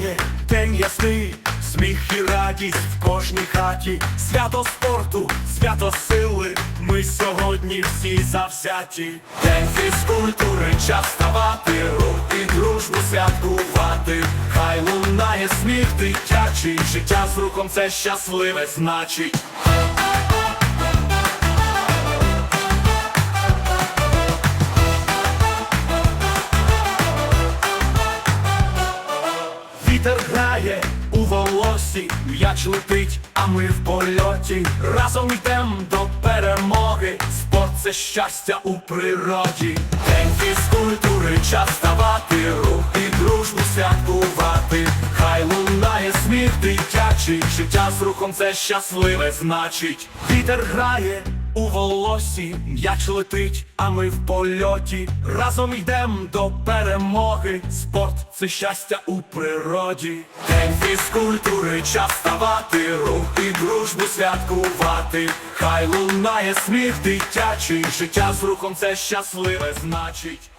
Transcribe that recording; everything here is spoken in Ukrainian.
сяє день ясний, сміх і радість в кожній хаті, свято спорту, свято сили. Ми сьогодні всі завсяті. День фізкультури, час ставати, рух і дружбу святкувати. Хай лунає сміх дитячий, життя з руком це щасливе значить. Вітер грає у волосі, м'яч летить, а ми в польоті. Разом йдем до перемоги. Спорт це щастя у природі. День фізкультури, час ставати, рух і дружбу святкувати. Хай лунає сміх дитячий, життя з рухом це щасливе значить. Вітер грає у волосі, м'яч летить, а ми в польоті. Разом йдем до перемоги. Спорт це щастя у природі. День фізкультури, час ставати, рух і дружбу святкувати. Хай лунає сміх дитячий, життя з рухом це щасливе значить.